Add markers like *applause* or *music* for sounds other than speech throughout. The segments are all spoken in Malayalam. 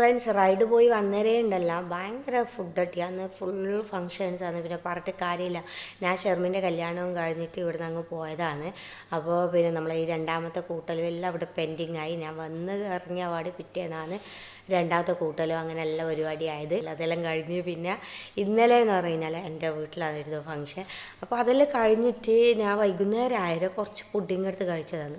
ഫ്രണ്ട്സ് റൈഡ് പോയി വന്നേരേ ഉണ്ടല്ല. ഭയങ്കര ഫുഡ് അട്ടി അന്ന് ഫുൾ ഫങ്ഷൻസ് ആണ്. പിന്നെ പറഞ്ഞിട്ട് കാര്യമില്ല. ഞാൻ ഷെർമിന്റെ കല്യാണവും കഴിഞ്ഞിട്ട് ഇവിടുന്ന് അങ്ങ് പോയതാണ്. അപ്പോൾ പിന്നെ നമ്മൾ ഈ രണ്ടാമത്തെ കൂട്ടലും എല്ലാം അവിടെ പെൻഡിങ് ആയി. ഞാൻ വന്ന് ഇറങ്ങിയ പാട് പിറ്റേന്നാണ് രണ്ടാമത്തെ കൂട്ടലും അങ്ങനെ എല്ലാ പരിപാടി ആയത്. അതെല്ലാം കഴിഞ്ഞ് പിന്നെ ഇന്നലെ എന്ന് പറഞ്ഞാൽ എന്റെ വീട്ടിലായിരുന്നു ഫങ്ഷൻ അപ്പോൾ അതെല്ലാം കഴിഞ്ഞിട്ട് ഞാൻ വൈകുന്നേരം ആയാലും കുറച്ച് പുഡിങ് എടുത്ത് കഴിച്ചതാണ്.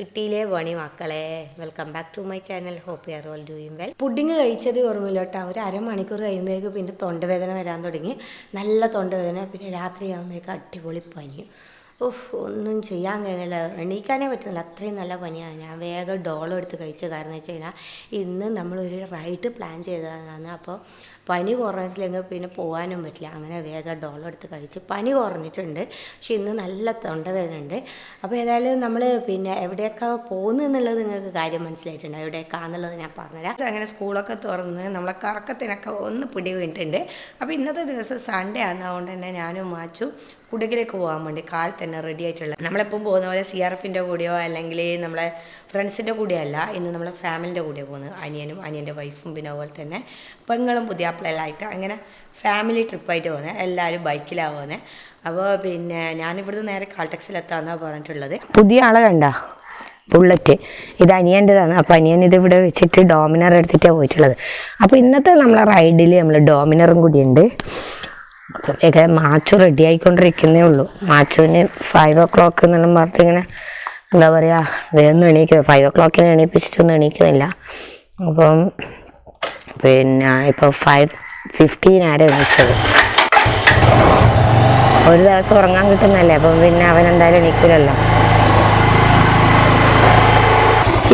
കിട്ടിയില്ലേ പണി മക്കളെ? Welcome back to my channel hope you are all doing well pudding കഴിച്ചത് ഓർമ്മയില്ല കേട്ടോ. ഒരു അരമണിക്കൂർ കഴിയുമ്പോഴേക്ക് പിന്നെ തൊണ്ടവേദന വരാൻ തുടങ്ങി. നല്ല തൊണ്ടവേദന. പിന്നെ രാത്രി ആകുമ്പോഴേക്ക് അടിപൊളി പനിയും ഉഫ് ഒന്നും ചെയ്യാൻ കഴിഞ്ഞില്ല എണീക്കാനേ പറ്റുന്നില്ല. അത്രയും നല്ല പനിയാണ്. ഞാൻ വേഗം ഡോളെടുത്ത് കഴിച്ച. കാരണം വെച്ച് കഴിഞ്ഞാൽ ഇന്ന് നമ്മളൊരു റൈഡ് പ്ലാൻ ചെയ്തതാണ്. അപ്പോൾ പനി കുറഞ്ഞിട്ടില്ലെങ്കിൽ പിന്നെ പോകാനും പറ്റില്ല. അങ്ങനെ വേഗം ഡോളം എടുത്ത് കഴിച്ച് പനി കുറഞ്ഞിട്ടുണ്ട്. പക്ഷെ ഇന്ന് നല്ല തൊണ്ടവേദന ഉണ്ട് അപ്പോൾ ഏതായാലും നമ്മൾ പിന്നെ എവിടെയൊക്കെ പോകുന്നു എന്നുള്ളത് നിങ്ങൾക്ക് കാര്യം മനസ്സിലായിട്ടുണ്ട്. എവിടെയൊക്കെയാണെന്നുള്ളത് ഞാൻ പറഞ്ഞുതരാം. അങ്ങനെ സ്കൂളൊക്കെ തുറന്ന് നമ്മളെ കറക്കത്തിനൊക്കെ ഒന്ന് പിടി വീണിട്ടുണ്ട്. അപ്പോൾ ഇന്നത്തെ ദിവസം സൺഡേ ആണ്. അതുകൊണ്ട് തന്നെ ഞാനും മാച്ചു കുടുകിലേക്ക് പോകാൻ വേണ്ടി കാൽ തന്നെ റെഡി ആയിട്ടുള്ള നമ്മളെപ്പം പോകുന്ന പോലെ സി ആർ എഫിന്റെ കൂടെയോ അല്ലെങ്കിൽ നമ്മളെ ഫ്രണ്ട്സിന്റെ കൂടെയല്ല ഇന്ന് നമ്മളെ ഫാമിലിന്റെ കൂടെ പോകുന്നത്. അനിയനും അനിയന്റെ വൈഫും പിന്നെ അതുപോലെ തന്നെ പെങ്ങളും പുതിയ ആയിട്ട് അങ്ങനെ ഫാമിലി ട്രിപ്പായിട്ട് പോകുന്നത്. എല്ലാവരും ബൈക്കിലാണ് പോകുന്നത്. അപ്പോൾ പിന്നെ ഞാനിവിടുന്ന് നേരെ കാൾടെക്സിലെത്താന്നാണ് പറഞ്ഞിട്ടുള്ളത്. പുതിയ ആളെ കണ്ട? ബുള്ളറ്റ്. ഇത് അനിയന്റെതാണ് അപ്പോൾ അനിയൻ ഇത് ഇവിടെ വെച്ചിട്ട് ഡോമിനർ എടുത്തിട്ടാണ് പോയിട്ടുള്ളത്. അപ്പോൾ ഇന്നത്തെ നമ്മളെ റൈഡിൽ നമ്മൾ ഡോമിനറും കൂടിയുണ്ട്. അപ്പോഴേക്ക് മാച്ചു റെഡി ആയിക്കൊണ്ടിരിക്കുന്നേ ഉള്ളൂ. മാച്ചുവിന് ഫൈവ് ഓ ക്ലോക്ക് എന്നെല്ലാം പറഞ്ഞിട്ട് ഇങ്ങനെ എന്താ പറയുക വേഗം എണീക്കുന്നത് ഫൈവ് ഓ ക്ലോക്കിന് എണീപ്പിച്ചിട്ടൊന്നും എണീക്കുന്നില്ല. അപ്പം പിന്നെ ഇപ്പോൾ ഫൈവ് ഫിഫ്റ്റീൻ ആരെ എണീച്ചത്? ഒരു ദിവസം ഉറങ്ങാൻ കിട്ടുന്നല്ലേ അപ്പം പിന്നെ അവൻ എന്തായാലും എണീക്കില്ലല്ലോ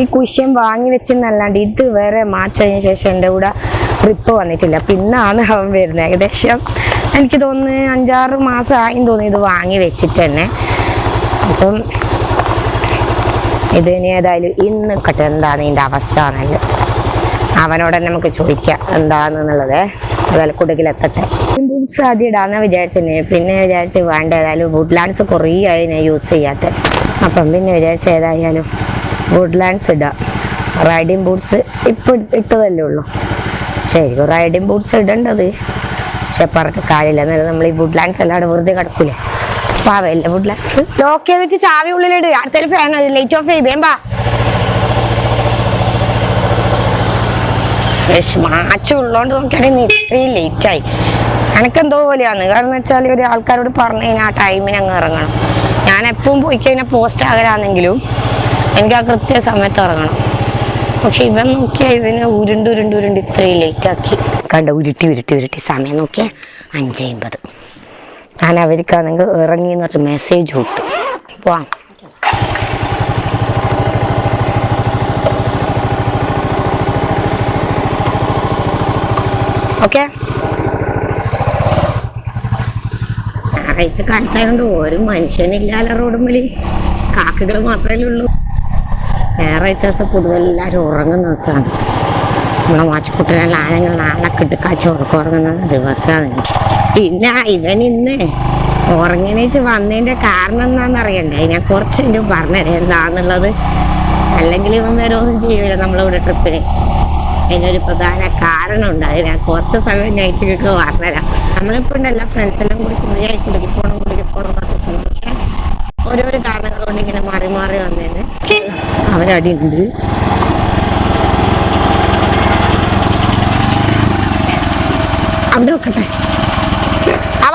ഈ കുഷ്യൻ വാങ്ങി വെച്ചെന്നല്ലാണ്ട് ഇത് വേറെ മാറ്റതിന് ശേഷം എന്റെ കൂടെ ട്രിപ്പ് വന്നിട്ടില്ല. പിന്നാണ് അവൻ വരുന്നത് ഏകദേശം എനിക്ക് തോന്നുന്നു അഞ്ചാറ് മാസം ആയി തോന്നുന്നു ഇത് വാങ്ങി വെച്ചിട്ട് തന്നെ. അപ്പം ഇത് ഇനി ഏതായാലും ഇന്ന് കട്ടെ എന്താണ് ഇതിന്റെ അവസ്ഥ എന്നല്ല അവനോട് നമുക്ക് ചോദിക്കാം എന്താണെന്നുള്ളത്. അതുപോലെ കുടുക്കിലെത്തട്ടെ ബൂട്ട്സ് ആദ്യം ഇടാന്ന് വിചാരിച്ചില്ലേ പിന്നെ വിചാരിച്ച് വേണ്ട ഏതായാലും വുഡ്ലാൻഡ്സ് കുറേ ആയി ഞാൻ യൂസ് ചെയ്യാത്ത. അപ്പം പിന്നെ വിചാരിച്ച ഏതായാലും വുഡ്ലാൻഡ്സ് ഇടാം. റൈഡിങ് ബൂട്ട്സ് ഇപ്പം ഇട്ടതല്ലേ ഉള്ളൂ. ശരിക്കും റൈഡിങ് ബൂട്ട്സ് ഇടേണ്ടത്. പക്ഷെ പറഞ്ഞിട്ട് കാര്യമില്ല. എന്നാലും നമ്മൾ ഈ വുഡ്ലാൻഡ്സ് എല്ലാം വെറുതെ കിടക്കൂലേ. പാവല്ലേ വുഡ്ലാൻഡ്സ് ലോക്ക് ചെയ്തിട്ട് ചാവി ഉള്ളിലിട്. അടുത്തൊരു ഫാൻ ലൈറ്റ് ഓഫ് ചെയ്തേ ബാ മാച്ച ഉള്ളോണ്ട് നോക്കിയാണെങ്കിൽ ഇത്രയും ലേറ്റ് ആയി. എനക്കെന്തോ പോലെയാണ്. കാരണം വെച്ചാൽ ഒരു ആൾക്കാരോട് പറഞ്ഞു കഴിഞ്ഞാൽ ആ ടൈമിന് അങ്ങ് ഇറങ്ങണം. ഞാൻ എപ്പോഴും പോയി കഴിഞ്ഞാൽ പോസ്റ്റ് ആകലാണെങ്കിലും എനിക്ക് ആ കൃത്യ ഇറങ്ങണം. പക്ഷെ ഇവൻ നോക്കിയാൽ ഇവന് ഉരുണ്ട് ഉരുണ്ട് ഉരുണ്ട് ഇത്രയും ലേറ്റ് ആക്കി. കണ്ട? ഉരുട്ടി ഉരുട്ടി ഉരുട്ടി. സമയം നോക്കിയാൽ അഞ്ചമ്പത് ഞാൻ അവർക്കാണെങ്കിൽ ഇറങ്ങി എന്ന് പറഞ്ഞിട്ട് മെസ്സേജ് വിട്ടു പോവാം ഓക്കെ ഞായറാഴ്ച കാലത്തായതുകൊണ്ട് ഒരു മനുഷ്യനില്ലാല റോഡും വിളി കാക്കകൾ മാത്രമേ ഉള്ളൂ. ഞായറാഴ്ച ദിവസം പൊതുവെ എല്ലാവരും ഉറങ്ങുന്ന ദിവസമാണ് നമ്മളെ വാച്ചുക്കുട്ടനെല്ലാം ആനങ്ങൾ നാളെ കിട്ടുക്കാച്ച ഉറക്കം ഉറങ്ങുന്ന ദിവസമാണ് പിന്നെ ഇവൻ ഇന്ന് ഉറങ്ങിണീച്ച് വന്നതിന്റെ കാരണം എന്താണെന്ന് അറിയണ്ടേ ഞാൻ കുറച്ച് എനിക്ക് പറഞ്ഞുതരാം എന്താന്നുള്ളത്. അല്ലെങ്കിൽ ഇവൻ വരുമൊന്നും ചെയ്യൂല നമ്മളിവിടെ ട്രിപ്പിന് അതിനൊരു പ്രധാന കാരണമുണ്ട്. അത് ഞാൻ കുറച്ച് സമയം നൈറ്റ് കിട്ടുക പറഞ്ഞുതരാം നമ്മളിപ്പോൾ ഉണ്ടല്ല ഫ്രണ്ട്സ് എല്ലാം കൂടി കുടിയായി കുടുക്കി പോകണം കുടുക്കി പോകണം എന്നൊക്കെ. ഓരോരോ കാരണങ്ങൾ കൊണ്ട് ഇങ്ങനെ മാറി മാറി അവരടി ഉണ്ട് അവിടെ വെക്കട്ടെ. ആ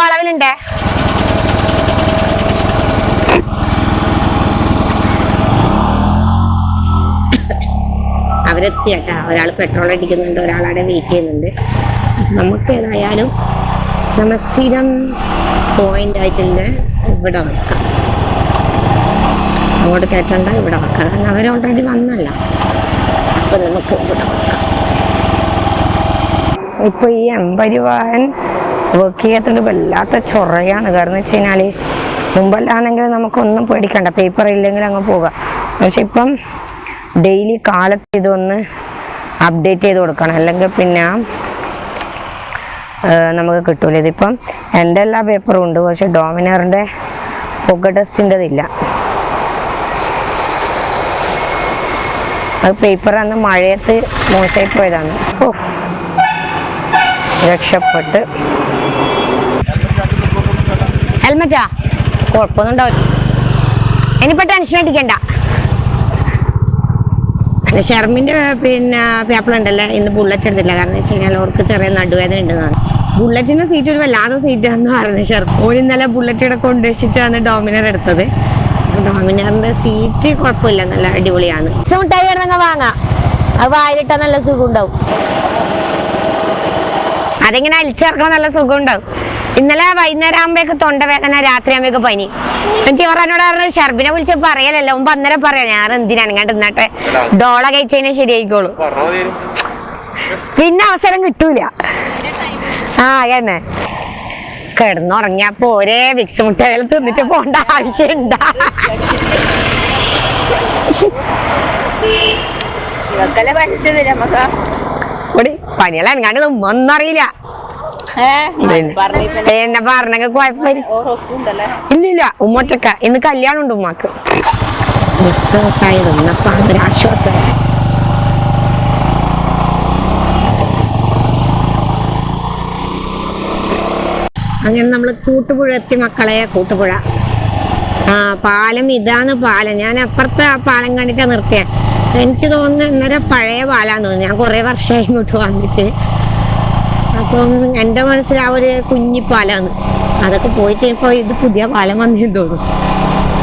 വളവിലുണ്ടേ. അവരെത്തിയാട്ട. ഒരാൾ പെട്രോൾ അടിക്കുന്നുണ്ട് ഒരാൾ അവിടെ വെയിറ്റ് ചെയ്യുന്നുണ്ട്. നമുക്ക് ഏതായാലും നമ്മ സ്ഥിരം പോയിന്റ് ആയിട്ടുണ്ട് ഇവിടെ വെക്കാം. അങ്ങോട്ട് കയറ്റണ്ട ഇവിടെ വെക്കാം. കാരണം അവർ ഓൾറെഡി വന്നല്ല. അപ്പം നമുക്ക് ഇവിടെ വെക്കാം. ഇപ്പൊ ഈ അമ്പരിവാഹൻ വർക്ക് ചെയ്യാത്തതുകൊണ്ട് വല്ലാത്ത ചൊറയാണ്. കാരണം വെച്ച് കഴിഞ്ഞാൽ മുമ്പല്ലാന്നെങ്കിൽ നമുക്കൊന്നും പേടിക്കണ്ട. പേപ്പർ ഇല്ലെങ്കിൽ അങ്ങ് പോകാം പക്ഷെ ഇപ്പം ഡെയിലി കാലത്ത് ഇതൊന്ന് അപ്ഡേറ്റ് ചെയ്ത് കൊടുക്കണം. അല്ലെങ്കിൽ പിന്നെ നമുക്ക് കിട്ടൂല. ഇതിപ്പം എന്റെ എല്ലാ പേപ്പറും ഉണ്ട്. പക്ഷെ ഡോമിനറിന്റെ പൊക്ക ടെസ്റ്റിന്റെതില്ല അത് പേപ്പർ അന്ന് മഴയത്ത് മോശമായി പോയതാണ്. രക്ഷപ്പെട്ട്. ഹെൽമെറ്റാ? കുഴപ്പമൊന്നും ഉണ്ടാവില്ല ഇനിയിപ്പോ ടെൻഷൻ അടിക്കണ്ട. ഷെർമിന്റെ പിന്നെ പേപ്പർ ഉണ്ടല്ലേ? ഇന്ന് ബുള്ളറ്റ് എടുത്തില്ല കാരണം വെച്ച് കഴിഞ്ഞാൽ അവർക്ക് ചെറിയ നടുവേദന ഉണ്ടെന്നാണ് ബുള്ളറ്റിന്റെ സീറ്റ് ഒരു വല്ലാത്ത സീറ്റ് ആണെന്ന് പറയുന്നത് ഷെർ ഓര് ഇന്നലെ ബുള്ളറ്റ് ഇവിടെ കൊണ്ടുവച്ചിട്ടാണ് ഡോമിനർ എടുത്തത്. ഡോമിനറിന്റെ സീറ്റ് കുഴപ്പമില്ല. നല്ല അടിപൊളിയാണ്. മിഠായി വാങ്ങാം. അത് വായിലിട്ടാ നല്ല സുഖം ഉണ്ടാവും അതെങ്ങനെ അലിച്ചിറക്കണം നല്ല സുഖം ഉണ്ടാവും ഇന്നലെ വൈകുന്നേരം ആകുമ്പോഴേക്ക് തൊണ്ടവേദന രാത്രി ആകുമ്പോഴേക്ക് പനി. എനിക്ക് പറഞ്ഞോട് പറഞ്ഞു ഷർബിനെ വിളിച്ച് പറയലല്ലോ. മുമ്പ് അന്നേരം പറയാം ഞാൻ എന്തിനാണ് ഇങ്ങോട്ട് ഇന്നട്ടെ ഡോള കഴിച്ചതിനെ ശരിയായിക്കോളൂ. പിന്നെ അവസരം കിട്ടൂല. ആ തന്നെ കിടന്നുറങ്ങിയപ്പോ ഒരേ വിക്സ് മുട്ടകൾ തിന്നിട്ട് പോണ്ട ആവശ്യമുണ്ട. പനിയല്ല എനിക്കാണ്ട് എങ്ങാണ്ട് ഒന്നറിയില്ല എന്നെ പറഞ്ഞെങ്കിൽ കുഴപ്പമില്ല. ഇല്ലില്ല ഉമ്മൊറ്റക്ക ഇന്ന് കല്യാണം ഉണ്ട് ഉമ്മക്ക് ആശ്വാസം അങ്ങനെ നമ്മൾ കൂട്ടുപുഴ എത്തി മക്കളെ കൂട്ടുപുഴ. ആ പാലം ഇതാണ് പാലം. ഞാൻ അപ്പുറത്തെ ആ പാലം കണ്ടിട്ടാ നിർത്തിയ. എനിക്ക് തോന്നുന്നു ഇന്നലെ പഴയ പാലാന്ന് തോന്നുന്നു. ഞാൻ കുറെ വർഷമായി ഇങ്ങോട്ട് വന്നിട്ട്. അപ്പം എന്റെ മനസ്സിൽ ആ ഒരു കുഞ്ഞി പാലാണ് അതൊക്കെ പോയിട്ട് കഴിഞ്ഞപ്പോൾ ഇത് പുതിയ പാലം വന്നെന്ന് തോന്നും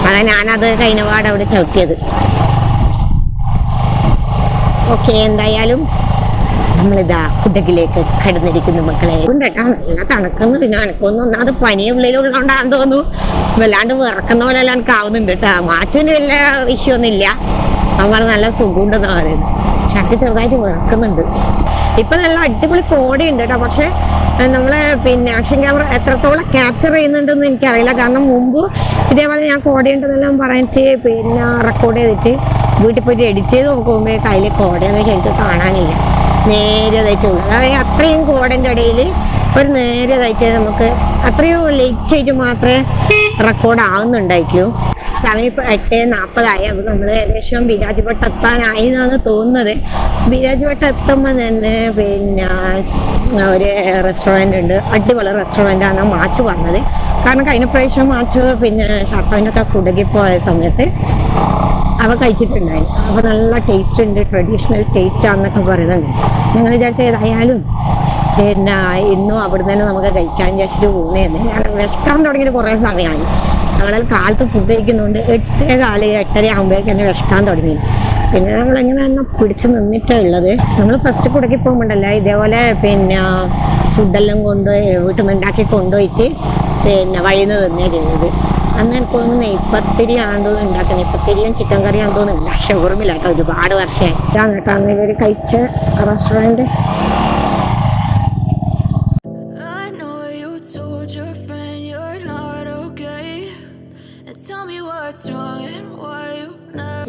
അതാ ഞാനത് കഴിഞ്ഞപാട് അവിടെ ചവിട്ടിയത്. ഓക്കെ എന്തായാലും നമ്മളിതാ കുടകിലേക്ക് കടന്നിരിക്കുന്നു മക്കളെ. കൊണ്ടേട്ടാ നല്ല തണുക്കുന്നു പിന്നെ എനക്കൊന്നും ഒന്നാമത് പനിയെ ഉള്ളിലുള്ളതുകൊണ്ടാന്ന് തോന്നുന്നു. വല്ലാണ്ട് വിറക്കുന്ന പോലെ എല്ലാം കാവുന്നുണ്ട് കേട്ടോ മാറ്റുവിന് വല്ല ഇല്ല അവർ നല്ല സുഖമുണ്ടെന്നാണ് പറയുന്നത്. ഷർട്ട് ചെറുതായിട്ട് വിറക്കുന്നുണ്ട്. ഇപ്പൊ നല്ല അടിപൊളി കോടയുണ്ട് കേട്ടോ പക്ഷെ നമ്മളെ പിന്നെ ആക്ഷൻ ക്യാമറ എത്രത്തോളം ക്യാപ്ചർ ചെയ്യുന്നുണ്ടെന്ന് എനിക്കറിയില്ല. കാരണം മുമ്പ് ഇതേപോലെ ഞാൻ കോടയുണ്ടെന്നെല്ലാം പറഞ്ഞിട്ട് പിന്നെ റെക്കോർഡ് ചെയ്തിട്ട് വീട്ടിൽ പോയിട്ട് എഡിറ്റ് ചെയ്ത് നോക്കുമ്പോൾ കയ്യിൽ കോടയൊന്നും ശരിക്കും കാണാനില്ല. നേരതായിട്ടുള്ളൂ അതായത് അത്രയും കോടന്റെ ഇടയിൽ ഒരു നേരതായിട്ട് നമുക്ക് അത്രയും ലേറ്റ് ആയിട്ട് മാത്രമേ റെക്കോർഡ് ആവുന്നുണ്ടായിട്ടുള്ളൂ. സമയം ഇപ്പോൾ എട്ട് നാൽപ്പതായി അപ്പൊ നമ്മൾ ഏകദേശം ബിരാജ് ഭട്ട് എത്താനായി എന്നാണ് തോന്നുന്നത്. ബിരാജ് ഭട്ട് എത്തുമ്പോൾ തന്നെ പിന്നെ ഒരു റെസ്റ്റോറന്റ് ഉണ്ട്. അടിപൊളി റെസ്റ്റോറന്റ് ആണ് മാച്ചു പറഞ്ഞത് കാരണം കഴിഞ്ഞ പ്രാവശ്യം മാച്ച് പിന്നെ ഷർഫൈനൊക്കെ കുടുങ്ങിപ്പോയ സമയത്ത് അവ കഴിച്ചിട്ടുണ്ടായി. അപ്പോൾ നല്ല ടേസ്റ്റ് ഉണ്ട് ട്രഡീഷണൽ ടേസ്റ്റ് ആണെന്നൊക്കെ പറയുന്നുണ്ട്. ഞങ്ങൾ വിചാരിച്ച ഏതായാലും പിന്നെ ഇന്നും അവിടെ തന്നെ നമുക്ക് കഴിക്കാൻ വിചാരിച്ചിട്ട് പോകുന്നതെന്ന് ഞാൻ വിശക്കാൻ തുടങ്ങിയിട്ട് കുറേ സമയമായി. ഞങ്ങൾ കാലത്ത് ഫുഡ് കഴിക്കുന്നുണ്ട് എട്ടേ കാൽ എട്ടര ആകുമ്പോഴേക്ക് എന്നെ വിഷക്കാൻ തുടങ്ങി. പിന്നെ നമ്മൾ എങ്ങനെ പിടിച്ച് നിന്നിട്ടാണ് ഉള്ളത്. നമ്മൾ ഫസ്റ്റ് കുടക്കി പോകുമ്പോണ്ടല്ലോ ഇതേപോലെ പിന്നെ ഫുഡെല്ലാം കൊണ്ടുപോയി വീട്ടിൽ നിന്ന് ഉണ്ടാക്കി കൊണ്ടുപോയിട്ട് പിന്നെ വഴിയിൽ നിന്ന് തന്നെയാണ് ചെയ്തത്. അന്ന് എനിക്ക് തോന്നുന്നു നെയ്പ്പത്തിരി ആണെന്ന് ഉണ്ടാക്കുന്നത് നെയ്പ്പത്തിരിയും ചിക്കൻ കറി തോന്നുന്നില്ല പക്ഷെ ഓർമ്മയില്ല കേട്ടോ ഒരുപാട് വർഷമായി ഇതാണ് കേട്ടോ അന്ന് ഇവർ കഴിച്ച റെസ്റ്റോറന്റ്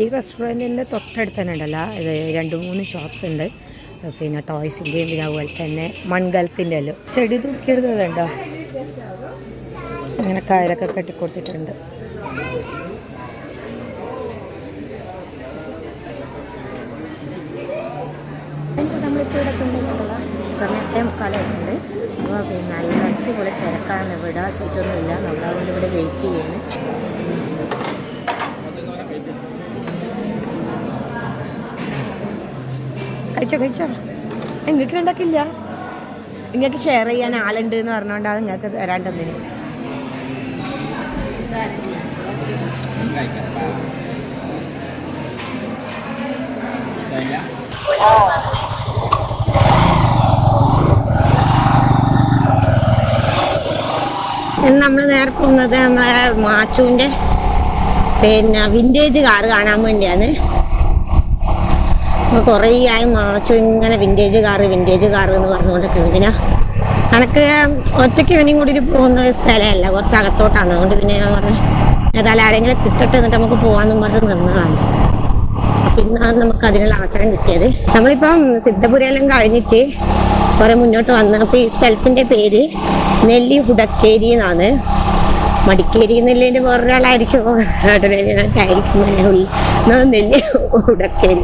ഈ റെസ്റ്റോറന്റിന്റെ തൊട്ടടുത്ത് തന്നെ ഉണ്ടല്ലോ. ഇത് രണ്ട് മൂന്ന് ഷോപ്സ് ഉണ്ട്. പിന്നെ ടോയ്സിന്റെയും പിന്നെ അതുപോലെ തന്നെ മൺകലത്തിന്റെ എല്ലാം ചെടി തൂക്കിയെടുത്തതുണ്ടോ അങ്ങനെ കയറൊക്കെ കെട്ടിക്കൊടുത്തിട്ടുണ്ട്. നമ്മളിപ്പോൾ ഇവിടെ കൊണ്ടുവന്നുള്ള സമയത്തെ നല്ല അടിപൊളി തിരക്കാണ്. ഇവിടെ സീറ്റൊന്നും ഇല്ല. നമ്മളതുകൊണ്ട് ഇവിടെ വെയിറ്റ് ചെയ്യുന്നു. കഴിച്ചോ കഴിച്ചോ. നിങ്ങൾക്ക് ഉണ്ടാക്കില്ല? നിങ്ങൾക്ക് ഷെയർ ചെയ്യാൻ ആളുണ്ട് എന്ന് പറഞ്ഞുകൊണ്ടാണ് നിങ്ങൾക്ക് തരാണ്ടെന്നിന് നമ്മൾ നേരെ പോകുന്നത് നമ്മളെ മാച്ചുവിന്റെ പിന്നെ വിന്റേജ് കാറ് കാണാൻ വേണ്ടിയാണ്. കുറേ ആയി മാച്ചു. ഇങ്ങനെ വിന്റേജ് കാറ് വിന്റേജ് കാറ് എന്ന് പറഞ്ഞുകൊണ്ടിരിക്കുന്നത് പിന്നെ എനിക്ക് ഒറ്റയ്ക്ക് ഇവനും കൂടി പോകുന്ന സ്ഥലമല്ല. കുറച്ച് അകത്തോട്ടാണ്. അതുകൊണ്ട് പിന്നെ ഞാൻ പറഞ്ഞു ഏതായാലും ആരെങ്കിലും കിട്ടട്ടെ എന്നിട്ട് നമുക്ക് പോകാമെന്നും പറഞ്ഞ് നിന്നതാണ്. ഇന്നാണ് നമുക്ക് അതിനുള്ള അവസരം കിട്ടിയത്. നമ്മളിപ്പം സിദ്ധപുരയെല്ലാം കഴിഞ്ഞിട്ട് കുറെ മുന്നോട്ട് വന്ന് അപ്പൊ ഈ സ്ഥലത്തിന്റെ പേര് നെല്ലി ഹുടക്കേരി എന്നാണ്. മടിക്കേരി എന്നുള്ളതിന്റെ വേറൊരാളായിരിക്കും. നെല്ലി ഹുടക്കേരി.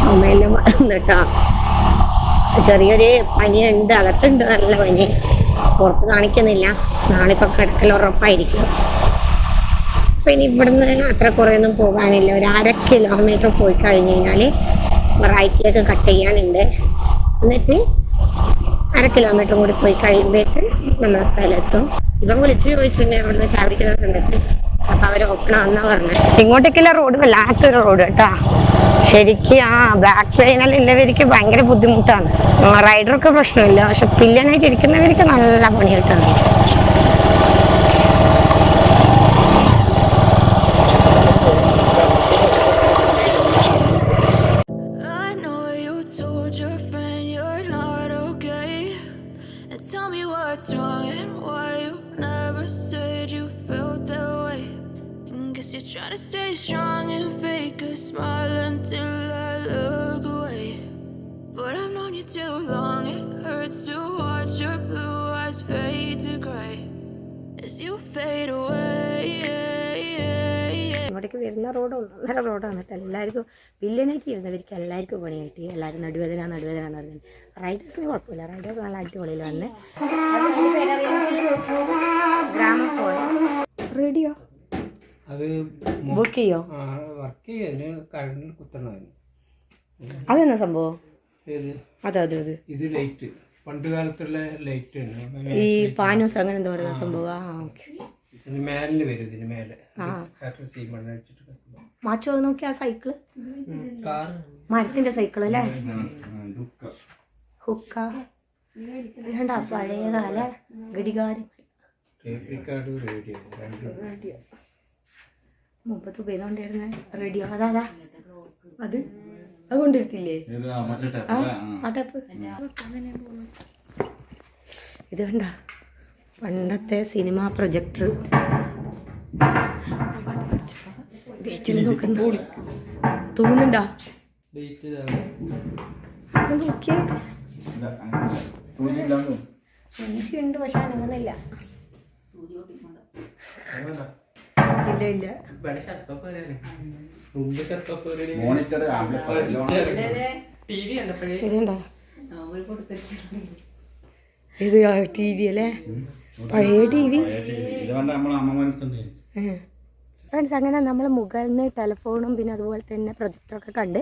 ചുമയെല്ലാം വന്നിട്ടാ. ചെറിയൊരു പനിയുണ്ട് അകത്തുണ്ട് നല്ല പനി. പുറത്ത് കാണിക്കുന്നില്ല. നാളെ ഇപ്പൊ കിടക്കൽ ഉറപ്പായിരിക്കും പിന്നെ ഇവിടുന്ന് അത്ര കുറേയൊന്നും പോകാനില്ല. ഒരു അര കിലോമീറ്റർ പോയി കഴിഞ്ഞ് കഴിഞ്ഞാൽ വെറൈറ്റിയൊക്കെ കട്ട് ചെയ്യാനുണ്ട്. എന്നിട്ട് അര കിലോമീറ്റർ കൂടി പോയി കഴിയുമ്പോഴേക്ക് നമ്മുടെ സ്ഥലത്തും. ഇവൻ വിളിച്ചു ചോദിച്ചിട്ടുണ്ട് അവിടുന്ന് ചാവിടിക്കുന്ന സമയത്ത് അപ്പൊ അവർ ഓപ്പൺ ആണെന്നാ പറഞ്ഞത് ഇങ്ങോട്ടേക്കുള്ള റോഡ്? വല്ലാത്തൊരു റോഡ് കേട്ടാ. ശരിക്കും ആ ബാക്ക് പെയിനെല്ലാം ഉള്ളവർക്ക് ഭയങ്കര ബുദ്ധിമുട്ടാണ്. റൈഡർക്ക് പ്രശ്നമില്ല. പക്ഷെ പില്ലനായിട്ട് ഇരിക്കുന്നവർക്ക് നല്ല പണി കിട്ടാണ് റോഡ് ഒന്നര റോഡാണ് കേട്ടോ. എല്ലാവർക്കും വില്ലനായിട്ട് ഇരുന്നവർക്ക് എല്ലാവർക്കും പണി കിട്ടി. എല്ലാവരും നടുവേദന നടുവേദന എന്ന് പറഞ്ഞു റൈഡേഴ്സിന് കുഴപ്പമില്ല. റൈഡേഴ്സ് നല്ല അടിപൊളിയിൽ വന്ന്. ഗ്രാമഫോൺ. റേഡിയോ? അത് ബുക്ക് ചെയ്യോ? വർക്ക് ചെയ്യതിന് കറണ്ടിൽ കുത്തണം അതെന്നാ സംഭവം? അതെ അതെ അതെ. ഇത് ലൈറ്റ് പണ്ട് കാലത്തുള്ള ലൈറ്റ് ആണ്. ഈ പാനൂസ് അങ്ങനെ എന്താ പറയുന്ന സംഭവം. ആ ഓക്കെ. ഇതിന് മേലിൽ വരും ഇതിന് മേലെ. ആ. സീ മണ്ണ് അടിച്ചിട്ട്. കത്തുന്നു. മാച്ചോ നോക്കി ആ സൈക്കിൾ മരത്തിന്റെ സൈക്കിൾ അല്ലേ? ഹുക്ക. വേണ്ട ഘടികാരം. റിക്കാർഡ് റേഡിയോ രണ്ടും മുമ്പത്ത് ഉപയോഗിച്ചോണ്ടിരുന്ന റേഡിയോ അതാ? അതാ അത് അത് കൊണ്ടിരുത്തില്ലേ ഇത് കണ്ട പണ്ടത്തെ സിനിമ പ്രൊജക്ടർ തോന്നുന്നുണ്ടാ? സൂചി ഉണ്ട് പക്ഷെ അനങ്ങുന്നില്ല ഇല്ല ഇല്ല. മോണിറ്റർ ഇതുണ്ടോ? ഇത് ടി വി അല്ലേ? പഴയ ടി വി ഇത് നമ്മളെ ഫ്രണ്ട്സ് അങ്ങനെ നമ്മൾ മുകളിൽ നിന്ന് ടെലിഫോണും പിന്നെ അതുപോലെ തന്നെ പ്രൊജക്ടറൊക്കെ കണ്ട്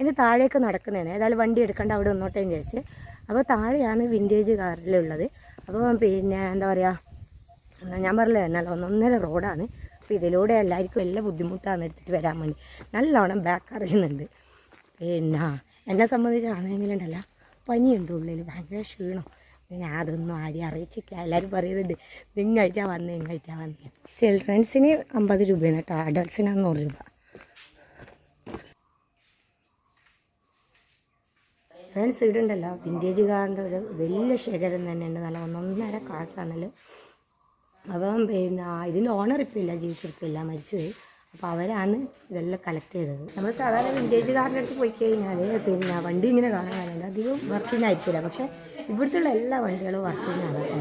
എന്റെ താഴേക്ക് നടക്കുന്നതാണ്. ഏതായാലും വണ്ടി എടുക്കേണ്ട അവിടെ നിന്നോട്ടേന്ന് വിചാരിച്ച്. അപ്പോൾ താഴെയാണ് വിന്റേജ് കാറിലുള്ളത് അപ്പോൾ പിന്നെ എന്താ പറയുക ഞാൻ പറഞ്ഞില്ല നല്ല ഒന്നൊന്നര റോഡാണ് അപ്പോൾ ഇതിലൂടെ എല്ലാവർക്കും എല്ലാ ബുദ്ധിമുട്ടാണ് എടുത്തിട്ട് വരാൻ വേണ്ടി. നല്ലോണം ബാക്ക് അറിയുന്നുണ്ട്. പിന്നെ എന്നെ സംബന്ധിച്ച് സംബന്ധിച്ചാണെങ്കിലുണ്ടല്ല പനിയുണ്ട് ഉള്ളിൽ ഭയങ്കര ക്ഷീണം. ഞാൻ അതൊന്നും ആരെയും അറിയിച്ചിട്ടില്ല. എല്ലാവരും പറയുന്നുണ്ട് നിങ്ങായിട്ടാ വന്ന് നിങ്ങായിട്ടാ വന്ന്. ചിൽഡ്രൻസിന് അമ്പത് രൂപയാണ് കേട്ടോ. അഡൾട്ട്സിന് നൂറ് രൂപ. ഫ്രണ്ട്സ് ഇടുണ്ടല്ലോ വിന്റേജ് കാറിന്റെ ഒരു വലിയ ശേഖരം തന്നെയുണ്ട്. നല്ല ഒന്നൊന്നര കാഴ്സാണല്ലോ അപ്പം പിന്നെ ഇതിന്റെ ഓണർ ഇപ്പം ഇല്ല ജീവിച്ചിരിപ്പില്ല മരിച്ചുപോയി. അപ്പോൾ അവരാണ് ഇതെല്ലാം കളക്ട് ചെയ്തത്. നമ്മൾ സാധാരണ വിന്റേജ് കാറിന്റെ അടുത്ത് പോയി കഴിഞ്ഞാൽ പിന്നെ വണ്ടി ഇങ്ങനെ കാണാനുണ്ട് അധികം വർക്കിംഗ് ആയിരിക്കില്ല. പക്ഷേ ഇവിടുത്തെ എല്ലാ വണ്ടികളും വർക്കിംഗ് ആണ് കേട്ടോ.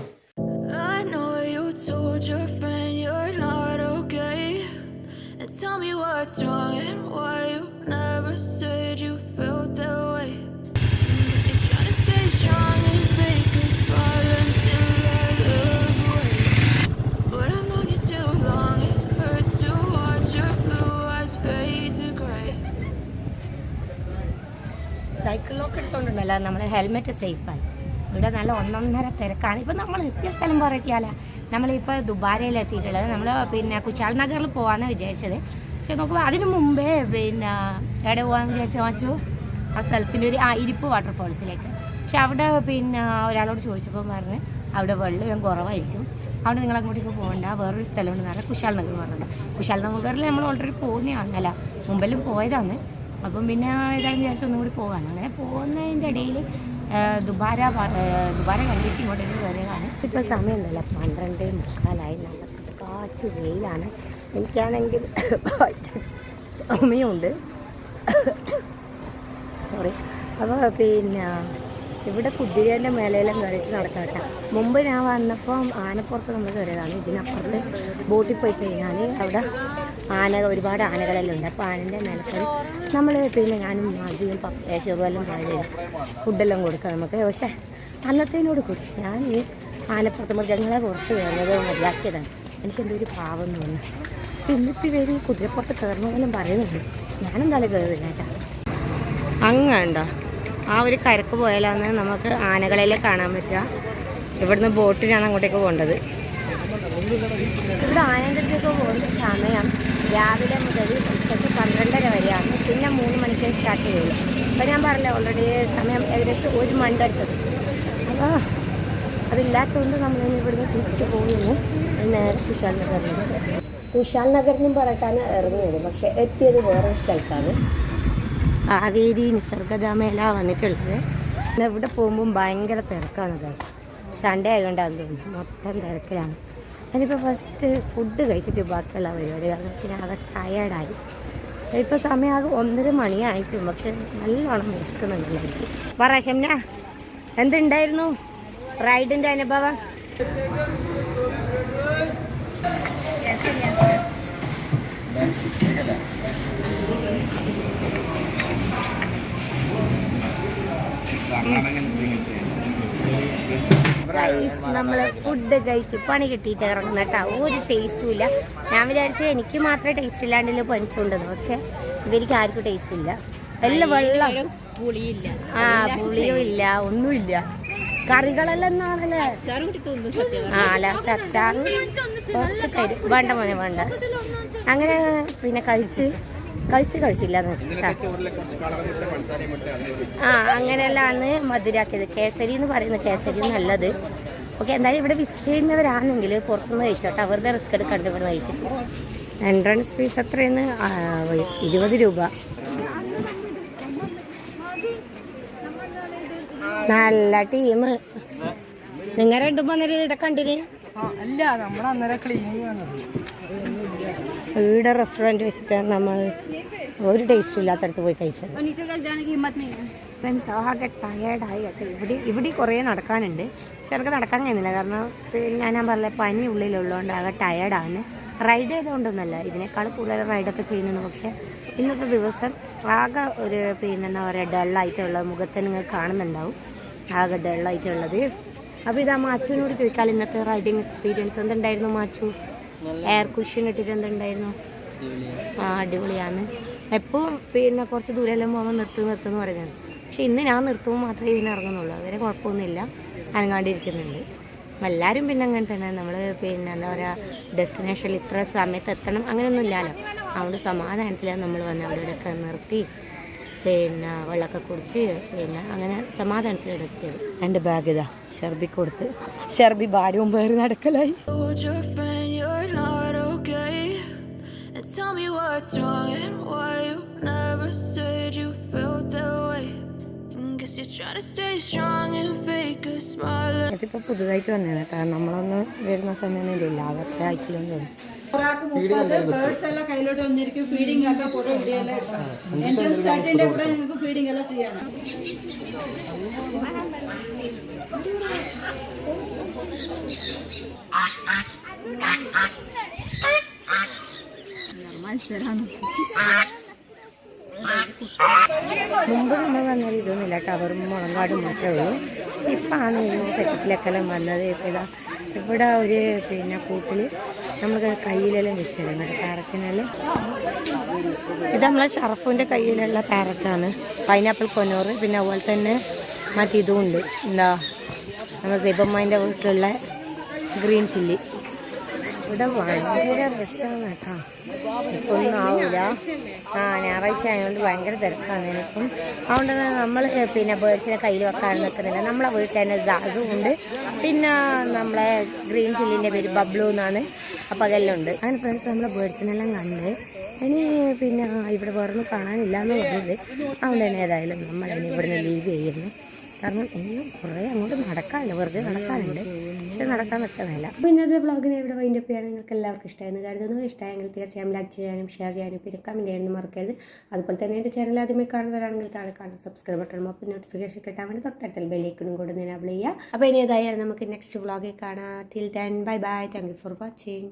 Wrong said you സൈക്കിളിലൊക്കെ എടുത്തോണ്ടുണ്ടല്ലോ നമ്മളെ ഹെൽമെറ്റ് സേഫായി ഇവിടെ നല്ല ഒന്നൊന്നര തിരക്കാണ്. ഇപ്പം നമ്മൾ എത്തിയ സ്ഥലം പറയിട്ടില്ല നമ്മളിപ്പോൾ ദുബാരയിൽ എത്തിയിട്ടുള്ളത്. നമ്മൾ പിന്നെ കുശാൽ നഗറിൽ പോകാമെന്ന് വിചാരിച്ചത്. പക്ഷെ നോക്കുമ്പോൾ അതിന് മുമ്പേ പിന്നെ എവിടെ പോകാമെന്ന് വിചാരിച്ച വാങ്ങിച്ചു ആ സ്ഥലത്തിന്റെ ഒരു ആ ഇരിപ്പ് വാട്ടർഫോൾസിലേക്ക് പക്ഷെ അവിടെ പിന്നെ ഒരാളോട് ചോദിച്ചപ്പോൾ പറഞ്ഞ് അവിടെ വെള്ളം കുറവായിരിക്കും. അവിടെ നിങ്ങൾ അങ്ങോട്ടേക്ക് പോകണ്ട. വേറൊരു സ്ഥലമുണ്ട്. നല്ല കുശാൽ നഗർ പറഞ്ഞത്. കുശാൽ നഗറിൽ നമ്മൾ ഓൾറെഡി പോകുന്നതാണല്ല മുമ്പിലും പോയതാണ്. അപ്പം പിന്നെ ഏതായാലും വിചാരിച്ചു ഒന്നും കൂടി പോകാൻ അങ്ങനെ പോകുന്നതിന്റെ ഇടയിൽ ദുബാര ദുബാര കണ്ടിട്ട് ഇങ്ങോട്ടേക്ക് കയറിയതാണ്. ഇപ്പോൾ സമയമൊന്നുമില്ല പന്ത്രണ്ട് മുക്കാലായി. നല്ല കാച്ച് വെയിലാണ്. എനിക്കാണെങ്കിൽ *coughs* ചുമയുണ്ട്. *coughs* സോറി അപ്പോൾ പിന്നെ ഇവിടെ കുതിരേന്റെ മേലെല്ലാം കയറിയിട്ട് നടക്കാം കേട്ടോ മുമ്പ് ഞാൻ വന്നപ്പം ആനപ്പുറത്ത് നമ്മൾ കയറിയതാണ്. ഇതിനപ്പുറത്ത് ബോട്ടിൽ പോയി കഴിഞ്ഞാൽ അവിടെ ആന ഒരുപാട് ആനകളെല്ലാം ഉണ്ട്. അപ്പോൾ ആനന്റെ മേലെ നമ്മൾ പിന്നെ ഞാനും പപ്പേ ചെറുതെല്ലാം പോയത് ഫുഡെല്ലാം കൊടുക്കുക നമുക്ക്. പക്ഷേ അന്നത്തേനോട് കൂടി ഞാൻ ഈ ആനപ്പുറത്ത് മൃഗങ്ങളെ കുറച്ച് കയറുന്നത് മതിയാക്കിയതാണ് എനിക്കെന്തോ ഒരു പാവം തോന്നുന്നു എന്നിട്ട് പേര് കുതിരപ്പുറത്ത് കയറണമെന്നും പറയുന്നുണ്ട്. ഞാനെന്തായാലും കയറില്ല കേട്ടോ. അങ്ങണ്ടോ? ആ ഒരു കരക്ക് പോയാലാണ് നമുക്ക് ആനകളെല്ലാം കാണാൻ പറ്റുക. ഇവിടുന്ന് ബോട്ടിലാണ് അങ്ങോട്ടേക്ക് പോകേണ്ടത്. ഇവിടെ ആനന്ദത്തേക്ക് പോകുന്ന സമയം രാവിലെ മുതൽ ഉച്ചയ്ക്ക് പന്ത്രണ്ടര വരെയാണ്. പിന്നെ മൂന്ന് മണിക്ക് സ്റ്റാർട്ട് ചെയ്യുള്ളൂ. അപ്പോൾ ഞാൻ പറഞ്ഞില്ല ഓൾറെഡി സമയം ഏകദേശം ഒരു മണ്ടടുത്തത് അപ്പോൾ അതില്ലാത്തതുകൊണ്ട് നമ്മൾ ഇവിടുന്ന് തിരിച്ചു പോകുന്നു. നേരെ കുശാൽ നഗറിൽ. കുശാൽ നഗറിനും പറഞ്ഞിട്ടാണ് ഇറങ്ങിയത് പക്ഷേ എത്തിയത് വേറെ സ്ഥലത്താണ്. കാവേരി നിസർഗധാമയില വന്നിട്ടുള്ളത്. ഇവിടെ പോകുമ്പം ഭയങ്കര തിരക്കാണ് സൺഡേ ആയതുകൊണ്ടാണ് തോന്നുന്നു. മൊത്തം തിരക്കിലാണ്. ഞാനിപ്പോൾ ഫസ്റ്റ് ഫുഡ് കഴിച്ചിട്ട് ബാക്കിയുള്ള പരിപാടി. കാരണം വെച്ചാൽ അത് ടയേർഡായി ഇപ്പോൾ സമയം ഒന്നര മണിയായിരിക്കും പക്ഷെ നല്ലോണം വിശക്കുന്നുണ്ടായിരിക്കും പറ ഷംന. എന്തുണ്ടായിരുന്നു? റൈഡിന്റെ അനുഭവം? നമ്മൾ ഫുഡ് കഴിച്ച് പണി കിട്ടിയിട്ട് ഇറങ്ങുന്ന കേട്ടോ. ഒരു ടേസ്റ്റും ഇല്ല. ഞാൻ വിചാരിച്ചു എനിക്ക് മാത്രമേ ടേസ്റ്റ് ഇല്ലാണ്ടില്ല പനിച്ചുകൊണ്ടെന്ന് പക്ഷെ ഇവർക്ക് ആർക്കും ടേസ്റ്റ് ഇല്ല. എല്ലാം വെള്ളം. പുളിയില്ല ആ പുളിയും ഇല്ല. ഒന്നുമില്ല കറികളെല്ലാം എന്നാണല്ലേ ആ ലാസ്റ്റ് അച്ചാറ് കുറച്ച് കരി വേണ്ട മോനെ വേണ്ട. അങ്ങനെ പിന്നെ കഴിച്ച് കഴിച്ച് കഴിച്ചില്ല എന്ന് വെച്ചിട്ടാ ആ അങ്ങനെയല്ലാന്ന് മധുരാക്കിയത്. കേസരി എന്ന് പറയുന്നത് കേസരി നല്ലത്. ഓക്കെ എന്തായാലും ഇവിടെ വിസിറ്റ് ചെയ്യുന്നവരാണെങ്കിൽ പുറത്തുനിന്ന് കഴിച്ചോട്ടെ. അവരുടെ റിസ്ക് എടുക്കാണ്ട് ഇവിടെ കഴിച്ചിട്ട്. എൻട്രൻസ് ഫീസ് എത്രയെന്ന് ഇരുപത് രൂപ. നല്ല ടീം നിങ്ങൾ രണ്ടും വന്നിട്ട് ഇവിടെ കണ്ടിന്? അല്ല നമ്മൾ അന്നേരം ക്ലീനിങ് വന്നത്. ഇവിടെ റെസ്റ്റോറന്റ് വെച്ചിട്ട് നമ്മൾ ഒരു ടേസ്റ്റും ഇല്ലാത്തടത്ത് പോയി കഴിച്ചത്. ആകെ ടയേർഡായി ഇവിടെ ഇവിടെ കുറേ നടക്കാനുണ്ട്. പക്ഷെ എനിക്ക് നടക്കാൻ കഴിയുന്നില്ല. കാരണം ഞാൻ ഞാൻ പറഞ്ഞ പനി ഉള്ളിലുള്ളതുകൊണ്ട് ആകെ ടയേർഡാണ് റൈഡ് ചെയ്തുകൊണ്ടൊന്നുമല്ല. ഇതിനേക്കാൾ കൂടുതൽ റൈഡൊക്കെ ചെയ്യുന്നുണ്ട്. പക്ഷേ ഇന്നത്തെ ദിവസം ആകെ ഒരു പിന്നെ എന്താ പറയുക ഡള്ളായിട്ടുള്ള മുഖത്ത് നിങ്ങൾ കാണുന്നുണ്ടാവും. ആകെ ഡള്ളായിട്ടുള്ളത് അപ്പോൾ ഇതാ മാച്ചുവിനോട് ചോദിക്കാൻ ഇന്നത്തെ റൈഡിങ് എക്സ്പീരിയൻസ് എന്തുണ്ടായിരുന്നു മാച്ചു? എയർ കുഷൻ ഇട്ടിട്ടുണ്ടായിരുന്നു ആ അടിപൊളിയാണ്. എപ്പോൾ പിന്നെ കുറച്ച് ദൂരെല്ലാം പോകുമ്പോൾ നിർത്ത് നിർത്തുന്നു പറയുന്നത്. പക്ഷെ ഇന്ന് ഞാൻ നിർത്തുമ്പോൾ മാത്രമേ ഇതിന് ഇറങ്ങുന്നുള്ളൂ. അതുവരെ കുഴപ്പമൊന്നുമില്ല. അനങ്ങാണ്ടിരിക്കുന്നുണ്ട് എല്ലാവരും പിന്നെ അങ്ങനെ തന്നെ. നമ്മൾ പിന്നെ എന്താ പറയുക ഡെസ്റ്റിനേഷനിൽ ഇത്ര സമയത്ത് എത്തണം അങ്ങനെയൊന്നും ഇല്ലല്ലോ അതുകൊണ്ട് സമാധാനത്തിലാണ് നമ്മൾ വന്ന് അവിടെ ഇവിടെയൊക്കെ നിർത്തി പിന്നെ വെള്ളമൊക്കെ കുടിച്ച് പിന്നെ അങ്ങനെ സമാധാനത്തിൽ എടുത്തത് എന്റെ ബാഗ് ഇതാ ഷർബി കൊടുത്ത്. ഷർബി ഭാര്യവും പേര് നടക്കലായി. Tell me what's wrong and why you never said you felt that way. And guess you're trying to stay strong and fake a smile. ഇതിപ്പോൾ പുതുതായിട്ട് വന്നതാണ് കേട്ടോ നമ്മളൊന്ന് വരുന്ന സമയമൊന്നും ഇല്ല അതൊക്കെ ആയിട്ടില്ലെന്ന് തോന്നുന്നു. ബേർഡ്സ് എല്ലാം കയ്യിലോട്ട് വന്നിരിക്കും. ഫീഡിംഗ് ഒക്കെ ഫോട്ടോ വീഡിയോ എല്ലാം എൻട്രൻസ് തട്ടിന്റെ കൂടെ നിങ്ങൾക്ക് ഫീഡിംഗ് എല്ലാം ഫ്രീ ആണ്. മുമ്പ് നമ്മൾ വന്നത് ഇതൊന്നുമില്ല. ടവറും മുളങ്കാടും മാത്രമേ ഉള്ളൂ. ഇപ്പം ആണ് ഈ സെറ്റപ്പിലൊക്കെ വന്നത്. ഇപ്പം ഇതാ ഇവിടെ ഒരു പിന്നെ കൂട്ടിൽ നമുക്ക് കയ്യിലെല്ലാം വെച്ചിരുന്നു കേട്ടോ പാരറ്റിനെല്ലാം ഇത് നമ്മളെ ഷറഫിന്റെ കയ്യിലുള്ള പാരറ്റാണ്. പൈനാപ്പിൾ കൊനോറ് പിന്നെ അതുപോലെ തന്നെ മറ്റിതും ഉണ്ട്. എന്താ നമ്മൾ ദീപമ്മേന്റെ വീട്ടിലുള്ള ഗ്രീൻ ചില്ലി. ഇവിടെ ഭയങ്കര പ്രശ്നമാണ് കേട്ടോ. ഇപ്പൊ ഒന്നും ആവൂല. ആ ഞായറാഴ്ച ആയതുകൊണ്ട് ഭയങ്കര തിരക്കാണ് എനിക്കും. അതുകൊണ്ട് തന്നെ നമ്മൾ പിന്നെ ബേഡ്സിനെ കയ്യിൽ വെക്കാൻ നിൽക്കുന്നില്ല നമ്മളെ വീട്ടിൽ തന്നെ ജാസും ഉണ്ട്. പിന്നെ നമ്മളെ ഗ്രീൻ ചില്ലിന്റെ പേര് ബബ്ലു എന്നാണ്. അപ്പോൾ അതെല്ലാം ഉണ്ട്. അങ്ങനെ പ്രദേശത്ത് നമ്മളെ ബേഡ്സിനെല്ലാം കണ്ട് ഇനി പിന്നെ ഇവിടെ വേറൊന്നും കാണാനില്ല എന്ന് പറഞ്ഞത് അതുകൊണ്ട് തന്നെ ഏതായാലും നമ്മളിനി ഇവിടുന്ന് ലീവ് ചെയ്യുന്നു. കാരണം ഇനിയും കുറേ അങ്ങോട്ട് നടക്കാനുണ്ട്. വെറുതെ നടക്കാനുണ്ട്. പക്ഷെ നടക്കാൻ പറ്റുന്നില്ല അപ്പോൾ ഇന്നത്തെ ബ്ലോഗിനെ ഇവിടെ വൈൻഡപ്പ് ചെയ്യാൻ നിങ്ങൾക്ക് എല്ലാവർക്കും ഇഷ്ടമായെന്ന് കരുതുന്നു. ഇഷ്ടമായെങ്കിൽ തീർച്ചയായും ലൈക്ക് ചെയ്യാനും ഷെയർ ചെയ്യാനും പിന്നെ കമന്റ് ചെയ്യാനും മറക്കരുത്. അതുപോലെ തന്നെ എന്റെ ചാനൽ ആദ്യമായി കാണുന്നവരാണെങ്കിൽ താഴെ കാണുന്ന സബ്സ്ക്രൈബ് ബട്ടണും അപ്പോൾ നോട്ടിഫിക്കേഷൻ കിട്ടാൻ വേണ്ടി തൊട്ടടുത്ത ബെല്ലേക്കിനും കൂടെ എനേബിൾ ചെയ്യുക. അപ്പോൾ ഇനി ഏതായാലും നമുക്ക് നെക്സ്റ്റ് ബ്ലോഗിൽ കാണാം. Till then bye bye thank you for watching